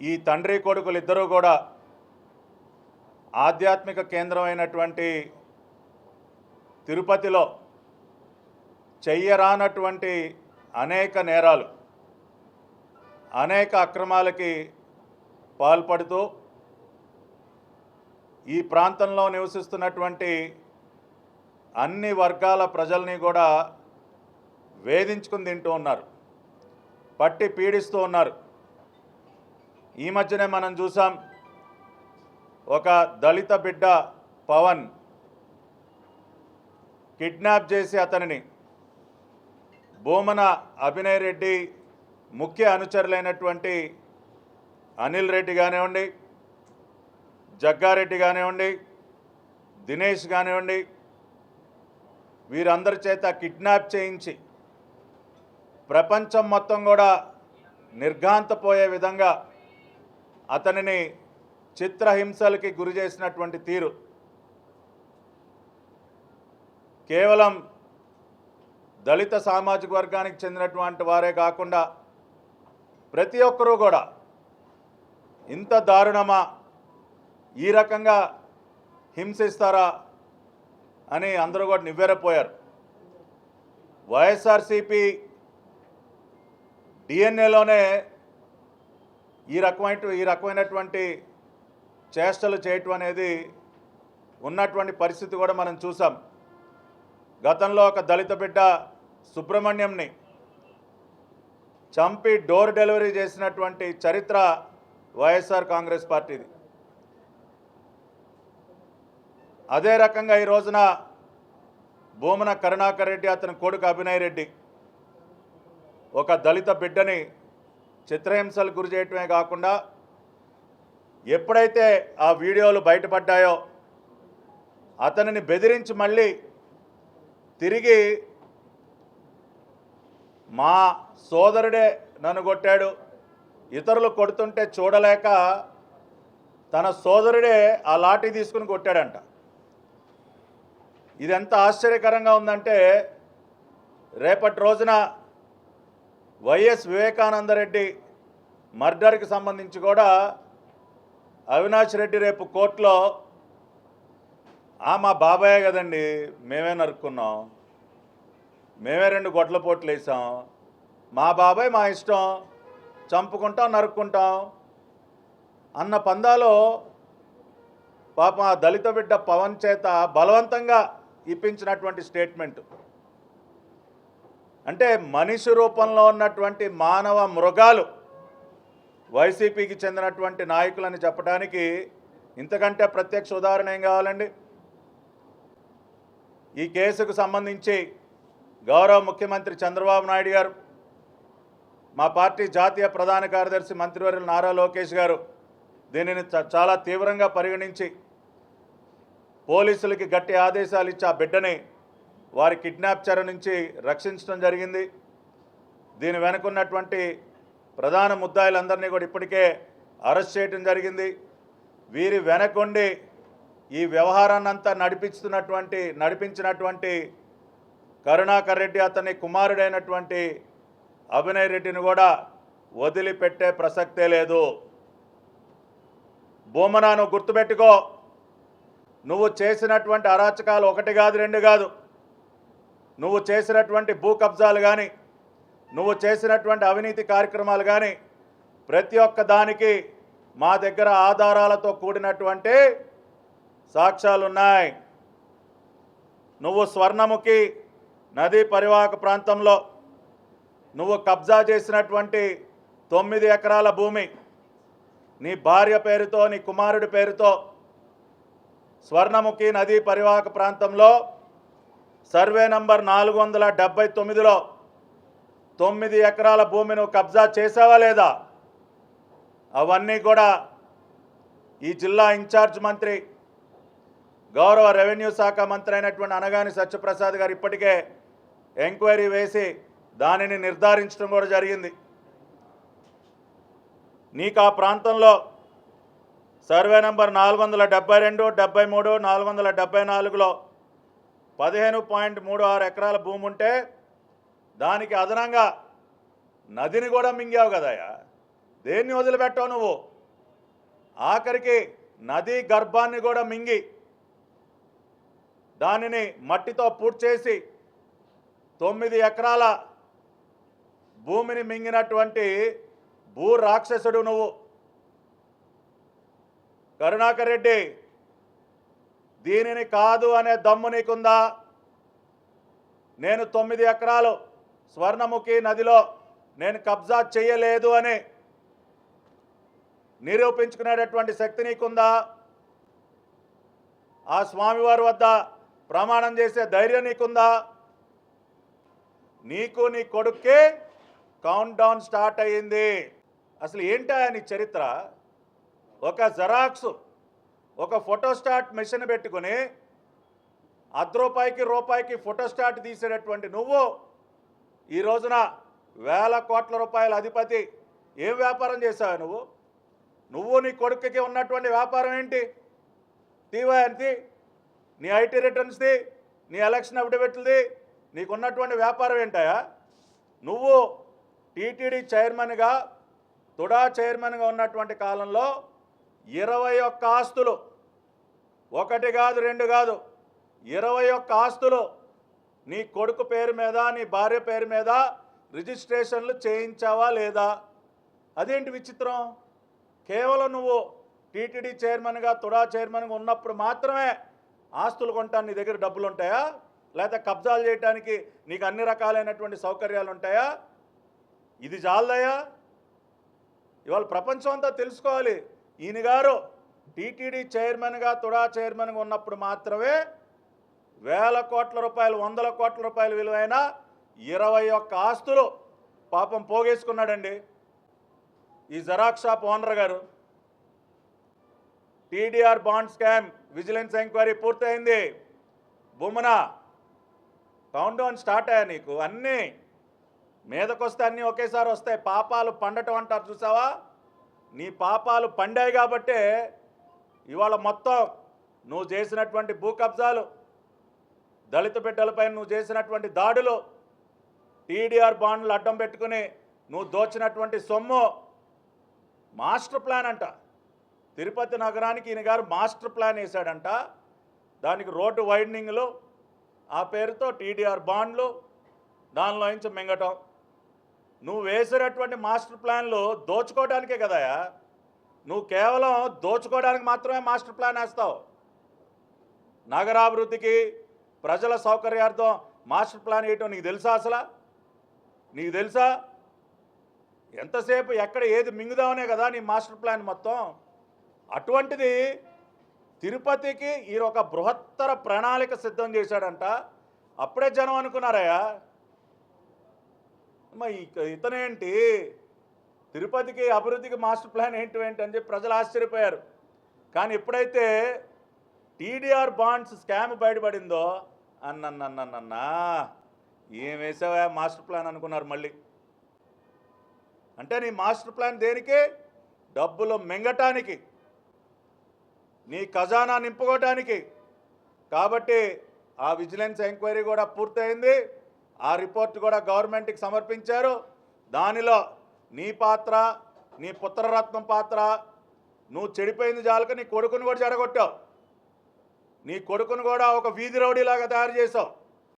ఈ తండ్రి కొడుకులు ఇద్దరూ కూడా ఆధ్యాత్మిక కేంద్రం అయినటువంటి తిరుపతిలో చెయ్యరానటువంటి అనేక నేరాలు అనేక అక్రమాలకి పాల్పడుతూ ఈ ప్రాంతంలో నివసిస్తున్నటువంటి అన్ని వర్గాల ప్రజల్ని కూడా వేధించుకుని తింటూ ఉన్నారు పట్టి పీడిస్తూ ఉన్నారు. ఈ మధ్యనే మనం చూసాం ఒక దళిత బిడ్డ పవన్ కిడ్నాప్ చేసి అతనిని భూమన అభినయ్ రెడ్డి ముఖ్య అనుచరులైనటువంటి అనిల్ రెడ్డి కానివ్వండి జగ్గారెడ్డి కానివ్వండి దినేష్ కానివ్వండి వీరందరి చేత కిడ్నాప్ చేయించి ప్రపంచం మొత్తం కూడా నిర్ఘాంతపోయే విధంగా అతనిని చిత్రహింసలకి గురి చేసినటువంటి తీరు. కేవలం దళిత సామాజిక వర్గానికి చెందినటువంటి వారే కాకుండా ప్రతి ఒక్కరూ కూడా ఇంత దారుణమా? ఈ రకంగా హింసిస్తారా? అని అందరూ కూడా నివ్వెరపోయారు. వైఎస్ఆర్సిపి డిఎన్ఏలోనే ఈ రకమైన ఈ రకమైనటువంటి చేష్టలు చేయటం అనేది ఉన్నటువంటి పరిస్థితి కూడా మనం చూసాం. గతంలో ఒక దళిత బిడ్డ సుబ్రహ్మణ్యంని చంపి డోర్ డెలివరీ చేసినటువంటి చరిత్ర వైఎస్ఆర్ కాంగ్రెస్ పార్టీది. అదే రకంగా ఈ రోజున భూమన కరుణాకర్ రెడ్డి అతని కొడుకు అభినయ్ రెడ్డి ఒక దళిత బిడ్డని చిత్రహింసలు గురి చేయటమే కాకుండా ఎప్పుడైతే ఆ వీడియోలు బయటపడ్డాయో అతనిని బెదిరించి మళ్ళీ తిరిగి మా సోదరుడే నన్ను కొట్టాడు ఇతరులు కొడుతుంటే చూడలేక తన సోదరుడే ఆ లాఠీ తీసుకుని కొట్టాడంట. ఇది ఎంత ఆశ్చర్యకరంగా ఉందంటే రేపటి రోజున వైఎస్ వివేకానందరెడ్డి మర్డర్కి సంబంధించి కూడా అవినాష్ రెడ్డి రేపు కోర్టులో "ఆ, మా బాబాయే కదండి మేమే నరుక్కున్నాం మేమే రెండు గొడ్ల పోట్లు వేసాం మా బాబాయ్ మా ఇష్టం చంపుకుంటాం నరుక్కుంటాం అన్న పందాలో పాపం ఆ దళిత బిడ్డ పవన్ చేత బలవంతంగా ఇప్పించినటువంటి స్టేట్మెంట్. అంటే మనిషి రూపంలో ఉన్నటువంటి మానవ మృగాలు వైసీపీకి చెందినటువంటి నాయకులని చెప్పడానికి ఇంతకంటే ప్రత్యక్ష ఉదాహరణ ఏం కావాలండి? ఈ కేసుకు సంబంధించి గౌరవ ముఖ్యమంత్రి చంద్రబాబు నాయుడు గారు మా పార్టీ జాతీయ ప్రధాన కార్యదర్శి మంత్రివర్యులు నారా లోకేష్ గారు దీనిని చాలా తీవ్రంగా పరిగణించి పోలీసులకి గట్టి ఆదేశాలు ఇచ్చి ఆ బిడ్డని వారి కిడ్నాప్ చర్య నుంచి రక్షించడం జరిగింది. దీని వెనుకున్నటువంటి ప్రధాన ముద్దాయిలందరినీ కూడా ఇప్పటికే అరెస్ట్ చేయడం జరిగింది. వీరి వెనకుండి ఈ వ్యవహారాన్ని అంతా నడిపిస్తున్నటువంటి నడిపించినటువంటి కరుణాకర్ రెడ్డి అతని కుమారుడైనటువంటి అభినయ్ రెడ్డిని కూడా వదిలిపెట్టే ప్రసక్తే లేదు. భూమనా గుర్తుపెట్టుకో. నువ్వు చేసినటువంటి అరాచకాలు ఒకటి కాదు రెండు కాదు. నువ్వు చేసినటువంటి భూ కబ్జాలు కానీ నువ్వు చేసినటువంటి అవినీతి కార్యక్రమాలు కానీ ప్రతి ఒక్క దానికి మా దగ్గర ఆధారాలతో కూడినటువంటి సాక్ష్యాలు ఉన్నాయి నువ్వు స్వర్ణముఖి నదీ పరివాహక ప్రాంతంలో నువ్వు కబ్జా చేసినటువంటి తొమ్మిది ఎకరాల భూమి నీ భార్య పేరుతో నీ కుమారుడి పేరుతో స్వర్ణముఖి నదీ పరివాహక ప్రాంతంలో సర్వే నంబర్ నాలుగు వందల డెబ్బై తొమ్మిదిలో తొమ్మిది ఎకరాల భూమిని కబ్జా చేసావా లేదా? అవన్నీ కూడా ఈ జిల్లా ఇన్ఛార్జ్ మంత్రి గౌరవ రెవెన్యూ శాఖ మంత్రి అయినటువంటి అనగాని సత్యప్రసాద్ గారు ఇప్పటికే ఎంక్వైరీ వేసి దానిని నిర్ధారించడం కూడా జరిగింది. నీకు ఆ ప్రాంతంలో సర్వే నంబర్ నాలుగు వందల డెబ్బై రెండు డెబ్బై మూడు నాలుగు వందల డెబ్బై నాలుగులో పదిహేను పాయింట్ మూడు ఆరు ఎకరాల భూమి ఉంటే దానికి అదనంగా నదిని కూడా మింగావు కదయా దేన్ని వదిలిపెట్టావు నువ్వు? ఆఖరికి నదీ గర్భాన్ని కూడా మింగి దానిని మట్టితో పూడ్చేసి తొమ్మిది ఎకరాల భూమిని మింగినటువంటి భూ రాక్షసుడు నువ్వు. కరుణాకర్ రెడ్డి దీనిని కాదు అనే దమ్ము నీకుందా? నేను తొమ్మిది ఎకరాలు స్వర్ణముఖి నదిలో నేను కబ్జా చేయలేదు అని నిరూపించుకునేటటువంటి శక్తి నీకుందా? ఆ స్వామివారి వద్ద ప్రమాణం చేసే ధైర్యం నీకుందా? నీకు నీ కొడుక్కి కౌంట్ డౌన్ స్టార్ట్ అయ్యింది. అసలు ఏంటా నీ చరిత్ర? ఒక జరాక్సు ఒక ఫోటోస్టాట్ మెషిన్ పెట్టుకొని అర్ధ రూపాయికి రూపాయికి ఫోటోస్టాట్ తీసేటటువంటి నువ్వు ఈ రోజున వేల కోట్ల రూపాయల అధిపతి. ఏం వ్యాపారం చేశావు నువ్వు? నువ్వు నీ కొడుకుకి ఉన్నటువంటి వ్యాపారం ఏంటి? తీవాయంతి నీ ఐటీ రిటర్న్స్ది నీ ఎలక్షన్ అఫిడవిట్లది నీకున్నటువంటి వ్యాపారం ఏంటాయా నువ్వు టీటీడీ చైర్మన్గా తుడా చైర్మన్గా ఉన్నటువంటి కాలంలో ఇరవై ఒక్క ఆస్తులు. ఒకటి కాదు రెండు కాదు. ఇరవై ఒక్క ఆస్తులు నీ కొడుకు పేరు మీద నీ భార్య పేరు మీద రిజిస్ట్రేషన్లు చేయించావా లేదా? అదేంటి విచిత్రం? కేవలం నువ్వు టీటీడీ చైర్మన్గా తుడా చైర్మన్గా ఉన్నప్పుడు మాత్రమే ఆస్తులు కొంటాను నీ దగ్గర డబ్బులు ఉంటాయా? లేకపోతే కబ్జాలు చేయడానికి నీకు అన్ని రకాలైనటువంటి సౌకర్యాలు ఉంటాయా? ఇది జాలదయా ఇవాళ ప్రపంచం అంతా తెలుసుకోవాలి. ఈయన గారు టీటీడీ చైర్మన్గా తుడా చైర్మన్గా ఉన్నప్పుడు మాత్రమే వేల కోట్ల రూపాయలు వందల కోట్ల రూపాయలు విలువైన ఇరవై ఒక్క ఆస్తులు పాపం పోగేసుకున్నాడండి ఈ జెరాక్స్ షాప్ ఓనర్ గారు. TDR bond scam vigilance enquiry పూర్తయింది. బొమ్మన కౌంట్ డౌన్ స్టార్ట్ అయ్యా నీకు. అన్నీ మీదకొస్తే అన్నీ ఒకేసారి వస్తాయి. పాపాలు పండటం అంటారు చూసావా? నీ పాపాలు పండాయి కాబట్టే ఇవాళ మొత్తం నువ్వు చేసినటువంటి భూ కబ్జాలు దళిత బిడ్డలపై నువ్వు చేసినటువంటి దాడులు టీడీఆర్ బాండ్లు అడ్డం పెట్టుకుని నువ్వు దోచినటువంటి సొమ్ము మాస్టర్ ప్లాన్ అంట. తిరుపతి నగరానికి ఈయన గారు మాస్టర్ ప్లాన్ వేశాడంట. దానికి రోడ్డు వైడనింగ్లు ఆ పేరుతో టీడీఆర్ బాండ్లు దానిలో నుంచి మింగటం. నువ్వు వేసినటువంటి మాస్టర్ ప్లాన్లు దోచుకోవడానికే కదయా? నువ్వు కేవలం దోచుకోవడానికి మాత్రమే మాస్టర్ ప్లాన్ వేస్తావు. నగరాభివృద్ధికి ప్రజల సౌకర్యార్థం మాస్టర్ ప్లాన్ వేయటం నీకు తెలుసా అసలు? నీకు తెలుసా? ఎంతసేపు ఎక్కడ ఏది మింగుదామనే కదా నీ మాస్టర్ ప్లాన్ మొత్తం. అటువంటిది తిరుపతికి ఈ ఒక బృహత్తర ప్రణాళిక సిద్ధం చేశాడంట. అప్పుడే జనం అనుకున్నారయ్యా ఇతనేంటి? తిరుపతికి అభివృద్ధికి మాస్టర్ ప్లాన్ ఏంటి ఏంటి అని చెప్పి ప్రజలు ఆశ్చర్యపోయారు. కానీ ఎప్పుడైతే టీడీఆర్ బాండ్స్ స్కామ్ బయటపడిందో అన్నన్నన్నన్నా ఏం వేసావా మాస్టర్ ప్లాన్ అనుకున్నారు మళ్ళీ. అంటే నీ మాస్టర్ ప్లాన్ దేనికి? డబ్బులు మింగటానికి. నీ ఖజానా నింపుకోవటానికి కాబట్టి ఆ విజిలెన్స్ ఎంక్వైరీ కూడా పూర్తయింది. ఆ రిపోర్ట్ కూడా గవర్నమెంట్కి సమర్పించారు. దానిలో నీ పాత్ర నీ పుత్రరత్నం పాత్ర నువ్వు చెడిపోయింది జాలక నీ కొడుకుని కూడా చెడగొట్టావు. నీ కొడుకును కూడా ఒక వీధి రౌడీలాగా తయారు చేసావు.